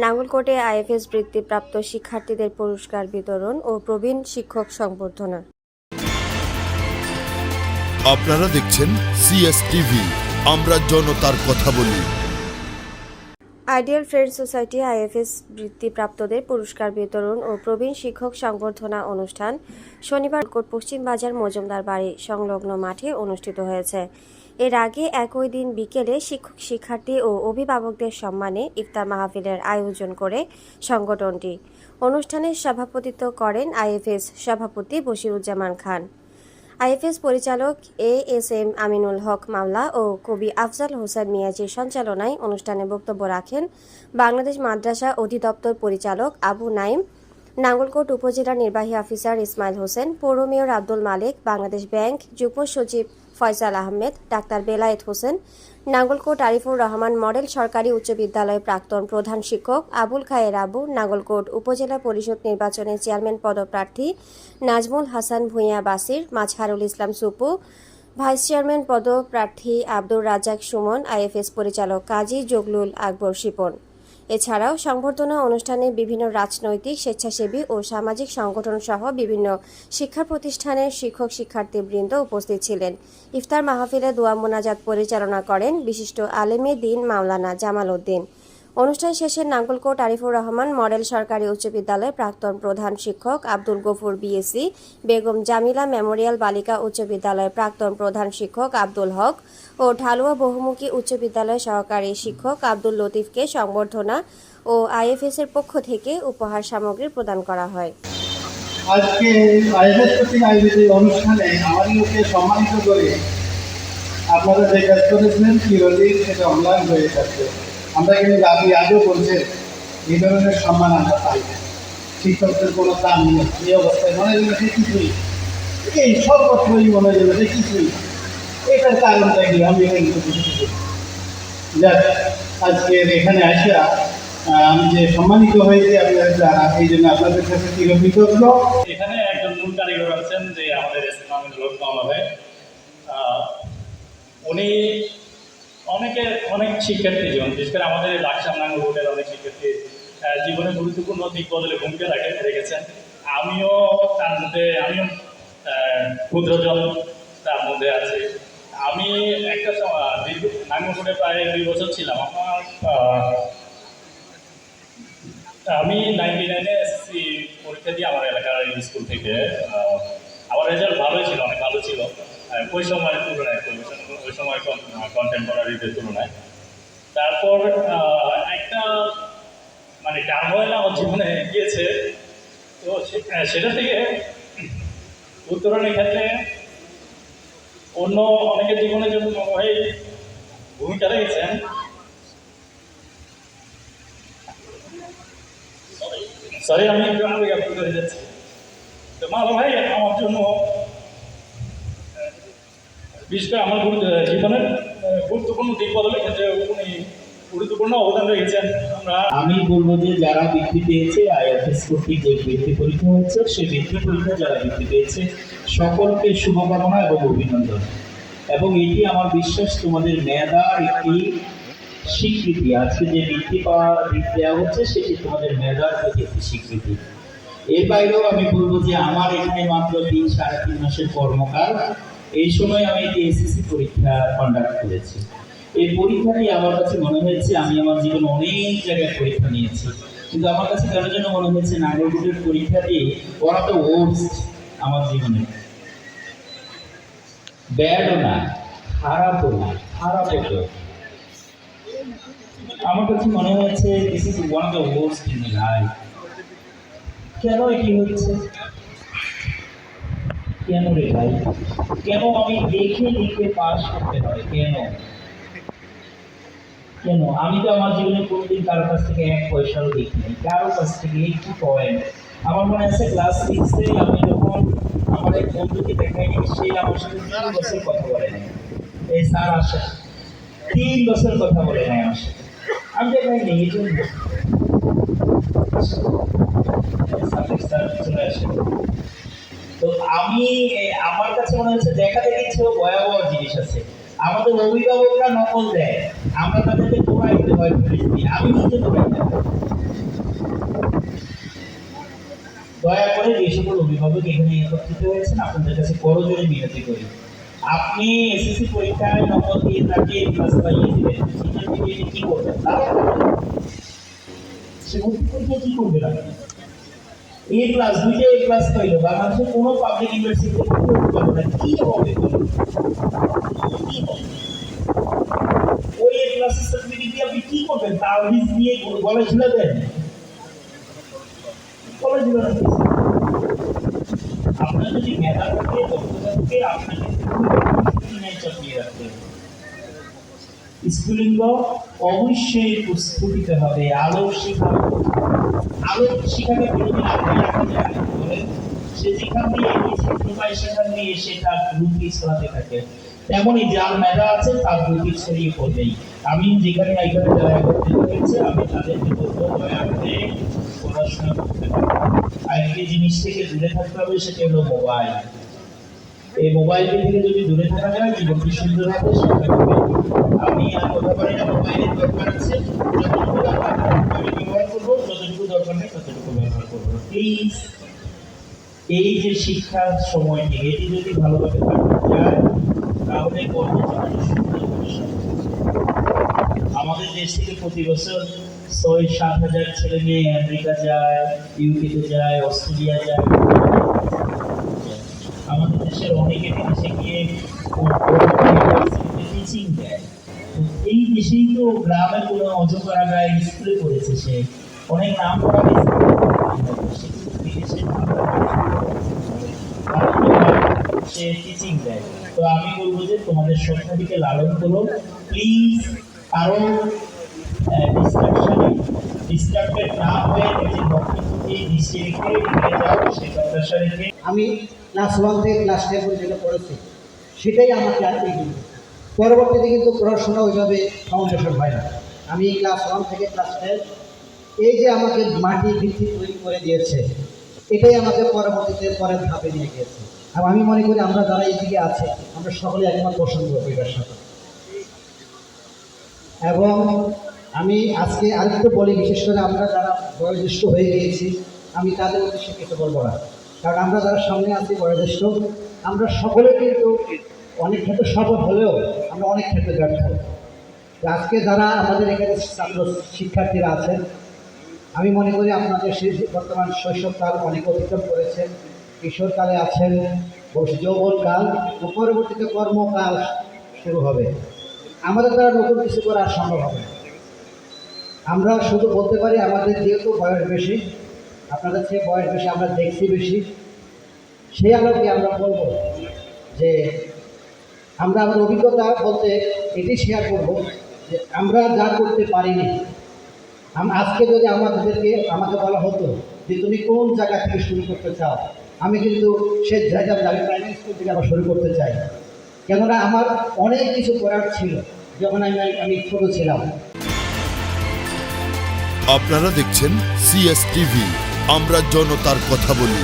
নাঙ্গলকোটে IFS বৃত্তিপ্রাপ্ত শিক্ষার্থীদের পুরস্কার বিতরণ ও প্রবীণ শিক্ষক সংবর্ধনা। আপনারা দেখছেন সিএস টিভি আমরা জনতার কথা বলি। আইডিয়াল ফ্রেন্ড সোসাইটি আইএফএস বৃত্তিপ্রাপ্তদের পুরস্কার বিতরণ ও প্রবীণ শিক্ষক সংবর্ধনা অনুষ্ঠান শনিবার কোট পশ্চিম বাজার মজুমদার বাড়ি সংলগ্ন মাঠে অনুষ্ঠিত হয়েছে। এর আগে একই দিন বিকেলে শিক্ষক, শিক্ষার্থী ও অভিভাবকদের সম্মানে ইফতার মাহফিলের আয়োজন করে সংগঠনটি। অনুষ্ঠানে সভাপতিত্ব করেন আইএফএস সভাপতি বশিরুজ্জামান খান। আইএফএস পরিচালক A S M Aminul Haque মামলা ও কবি আফজাল হোসেন মিয়াজির সঞ্চালনায় অনুষ্ঠানে বক্তব্য রাখেন বাংলাদেশ মাদ্রাসা অধিদপ্তর পরিচালক আবু নাইম, নাঙ্গলকোট উপজেলা নির্বাহী অফিসার ইসমাইল হোসেন, পৌর মেয়র আব্দুল মালিক, বাংলাদেশ ব্যাংক যুগ্ম সচিব ফয়সাল আহমেদ, ডাক্তার বেলায়েত হোসেন নাঙ্গলকোট আরিফুর রহমান মডেল সরকারি উচ্চ বিদ্যালয়ের প্রাক্তন প্রধান শিক্ষক, আবুল খায়ের আবু নাঙ্গলকোট উপজেলা পরিষদ নির্বাচনে চেয়ারম্যান পদপ্রার্থী, নাজমুল হাসান ভূঁইয়া বাসির মাঝহারুল ইসলাম সুপু, ভাইস চেয়ারম্যান পদপ্রার্থী আব্দুর রাজাক সুমন, আইএফএস পরিচালক কাজী জগলুল আকবর শিপন। এছাড়াও সংবর্ধনা অনুষ্ঠানে বিভিন্ন রাজনৈতিক স্বেচ্ছাসেবী ও সামাজিক সংগঠন সহ বিভিন্ন শিক্ষা প্রতিষ্ঠানের শিক্ষক শিক্ষার্থীবৃন্দ উপস্থিত ছিলেন। ইফতার মাহফিলে দোয়া মোনাজাত পরিচালনা করেন বিশিষ্ট আলেমে দিন মাওলানা জামাল উদ্দিন। অনুষ্ঠান শেষে নাঙ্গলকোট আরিফুর রহমান, মডেল সরকারি উচ্চ বিদ্যালয়ের প্রাক্তন প্রধান শিক্ষক আব্দুল গফুর বিএসসি, বেগম জামিলা মেমোরিয়াল বালিকা উচ্চ বিদ্যালয়ের প্রাক্তন প্রধান শিক্ষক আব্দুল হক ও ঢালুয়া বহুমুখী উচ্চ বিদ্যালয়ের সহকারী শিক্ষক আব্দুল লতিফকে সংবর্ধনা ও আইএফএস এর পক্ষ থেকে উপহার সামগ্রী প্রদান করা হয়। আজকে কর্তৃক আয়োজিত অনুষ্ঠানে সম্মানিত করে আপনারা যে কাজ চিরদিন সেটা অনলাইন হয়ে থাকবে। আমরা কিন্তু আপনি আজও বলছেন এই ধরনের সম্মান আমরা পাই না। শিক্ষকদের কোনো দাম নেই এই অবস্থায় মনে হলো যে কিছুই। এই সর্বত্রই মনে হলো যে কিছুই। এটার কারণটা কি? আমি এখানে কিছু যাক আজকে এখানে আসা আমি যে সম্মানিত হয়েছি আপনাদের দ্বারা এই জন্য আপনাদের কাছে চিরকৃতজ্ঞ। এখানে একজন মূল কারিগর আছেন যে আমাদের ইসলামের লোক মামলা ভাই। আহ, উনি অনেকে অনেক শিক্ষার্থী জীবন, বিশেষ করে আমাদের লাকসাম নাঙ্গল রোডের অনেক শিক্ষার্থী জীবনে গুরুত্বপূর্ণ দিক বদলে ভূমিকা রাখে রেখেছেন। আমিও তার মধ্যে, আমিও ক্ষুদ্রজন তার মধ্যে আছে। আমি একটা সময় দীর্ঘ নাঙ্গল প্রায় দুই বছর ছিলাম। আমার আমি নাইনটি নাইনে এসএসসি পরীক্ষা দিয়ে আমার এলাকার স্কুল থেকে আমার রেজাল্ট ভালোই ছিল, অনেক ভালো ছিল। ওই সময়ের তুলনায় ওই- সময় কন্টেম্পোরারিদের তুলনায়। তারপর একটা মানে টার্মোয়েল আমার জীবনে গিয়েছে। তো সেটা থেকে উত্তরণের ক্ষেত্রে অন্য অনেকের জীবনে ভাই ভূমিকা রেখেছেন সরি আমি একটু আপনি করে যাচ্ছি। মালো ভাই আমার জন্য বিশেষ আমার জীবনের গুরুত্বপূর্ণ দিক বদলের ক্ষেত্রে উনি গুরুত্বপূর্ণ অবদান রেখেছেন। আমরা আমি বলব যে যারা বৃত্তি পেয়েছে, আইএফএস কর্তৃক যে বৃত্তি পরীক্ষা হয়েছে, সেই বৃত্তি পরীক্ষা যারা বৃত্তি পেয়েছে, সকলকে শুভকামনা এবং অভিনন্দন। এবং এটি আমার বিশ্বাস, তোমাদের মেধার একটি স্বীকৃতি। আজকে যে বৃত্তি পাওয়া, বৃত্তি দেওয়া হচ্ছে, সেটি তোমাদের মেধার প্রতি একটি স্বীকৃতি। এর বাইরেও আমি বলব যে আমার এখানে মাত্র তিন, সাড়ে তিন মাসের কর্মকাল। এই সময় আমি এসএসসি পরীক্ষা কন্ডাক্ট করেছি। এই পরীক্ষাটি আমার কাছে মনে হয়েছে, আমি আমার জীবনে অনেক জায়গায় পরীক্ষা নিয়েছি। কিন্তু আমার কাছে কেন যেন মনে হয়েছে নাগরিকের পরীক্ষাটি ওরা তো ওর্স্ট আমার জীবনে। ব্যাডও না, খারাপও না, খারাপও তো। আমার কাছে মনে হয়েছে this is one of the worst in life কেন এটি হচ্ছে কেন রে ভাই? কেন আমি দেখে দেখে পাস করতে হয়? কেন? কেন? আমি তো আমার জীবনে কোনোদিন কারোর কাছ থেকে এক পয়সাও দেখিনি কারোর কাছ থেকে একটু পয়েন্ট আমার মনে আছে ক্লাস সিক্সে আমি যখন আমার এক বন্ধুকে দেখাইনি সে আমার সাথে তিন বছর কথা বলে নাই। এই স্যার আসে তিন বছর কথা বলে নাই আমার সাথে। আমি দেখাইনি এই জন্য সাবজেক্ট স্যার চলে আসে তো আমি আমার কাছে মনে হচ্ছে দেখা দেখি ভয়াবহ জিনিস আছে। আমাদের অভিভাবকরা নকল দেয়। আমরা তাদেরকে পুলিশ দিয়ে। আমি নিজে তো পাই না। দয়া করে যে সকল অভিভাবক এখানে একত্রিত হয়েছেন, আপনাদের কাছে করজোরে মিনতি করি। আপনি এসএসসি পরীক্ষায় নম্বর দিয়ে তাকে ক্লাস পাইয়ে দিবেন কি করবেন? সে করবে না? এ ক্লাস দুইটা এ ক্লাস পাইলো বাংলাদেশের কোনো পাবলিক ইউনিভার্সিটিতে পড়তে পারবে না। কি হবে? ওই এ ক্লাসের সার্টিফিকেট আপনি কি করবেন? তাওহিজ দিয়ে গলায় ঝুলে দেন। আপনার যদি মেধা থাকে, আপনাকে নাই চাপিয়ে রাখতে হবে স্কুলিং অবশ্যই প্রস্ফুটিত হবে, আলোক শিখা আলোক শিখাকে কোনোদিন আপনি সে যেখান দিয়ে পায় সেখান দিয়ে সে তার রুটি ছড়াতে থাকে। তেমনই যার মেধা আছে, তার রুটি ছড়িয়ে পড়বেই। আমি যেখানে এইখানে যারা একত্রিত হয়েছে, আমি তাদেরকে বলব দয়া করে পড়াশোনা করতে আরেকটি জিনিস থেকে দূরে থাকতে হবে, সেটা হলো মোবাইল। এই মোবাইল থেকে যদি দূরে থাকা যায় জীবনটি সুন্দর হবে আর মোবাইলের দরকার আছে আমি ব্যবহার করব যতটুকু দরকার নেই ব্যবহার করব প্লিজ এই যে শিক্ষার সময়টি এটি যদি ভালোভাবে যায় তাহলে আমাদের দেশ থেকে প্রতি বছর ছয় সাত হাজার ছেলে মেয়ে আমেরিকা যায় ইউকেতে যায় অস্ট্রেলিয়া যায় আমাদের দেশের অনেকে বিদেশে গিয়ে টিচিং দেয়। এই দেশেই তো গ্রামের কোনো অজপাড়া গায়ে স্কুলে পড়েছে সে। অনেক নাম করা সে। টিচিং দেয়। তো আমি বলব যে তোমাদের সংখ্যাটিকে লালন করো। প্লিজ আরও ডিস্ট্রাকশনে ডিস্ট্রাক্টেড না হয়ে নিজের বক্তব্যটি দৃষ্টি রেখে এগিয়ে যাও সেই প্রত্যাশা রেখে। আমি ক্লাস ওয়ান থেকে ক্লাস টেন পর্যন্ত পড়েছি। সেটাই আমাকে আর পরবর্তীতে কিন্তু পড়াশোনা ওইভাবে ফাউন্ডেশন হয় না। আমি ক্লাস ওয়ান থেকে ক্লাস টেন এই যে আমাকে মাটি ভিত্তি তৈরি করে দিয়েছে, এটাই আমাকে পরবর্তীতে পরের ধাপে নিয়ে গিয়েছে। আর আমি মনে করি আমরা যারা এইদিকে আছে, আমরা সকলে একমত পছন্দ করব এটার সাথে এবং আমি আজকে আরেকটু বলি, বিশেষ করে আমরা যারা বয়োজ্যেষ্ঠ হয়ে গিয়েছি, আমি তাদের উদ্দেশ্যে কিছু বলব না। কারণ আমরা যারা সামনে আছি, বয়োজ্যেষ্ঠ, আমরা সকলে কিন্তু অনেক ক্ষেত্রে সফল হলেও আমরা অনেক ক্ষেত্রে ব্যর্থ আজকে যারা আমাদের এখানে ছাত্র শিক্ষার্থীরা আছেন, আমি মনে করি আপনাদের সেই বর্তমান শৈশবকাল অনেক অতিক্রম করেছেন কিশোরকালে আছেন যৌবনকাল ও পরবর্তীতে কর্মকাল শুরু হবে। আমাদের দ্বারা নতুন কিছু করা সম্ভব হবে। আমরা শুধু বলতে পারি, আমাদের যেহেতু বয়স বেশি, আপনাদের চেয়ে বয়স বেশি, আমরা দেখছি বেশি, সেই আলোকে আমরা বলব যে আমরা আমার অভিজ্ঞতা বলতে এটি শেয়ার করব যে আমরা যা করতে পারিনি। আজকে যদি আমাদেরকে, আমাকে বলা হতো যে তুমি কোন জায়গা থেকে শুরু করতে চাও, আমি কিন্তু সে জায়গা আমি প্রাইমারি স্কুল থেকে আবার শুরু করতে চাই। কেননা আমার অনেক কিছু করার ছিল, যখন আমি আমি ছোটো ছিলাম। আপনারা দেখছেন সিএস টিভি আমরা জনতার কথা বলি।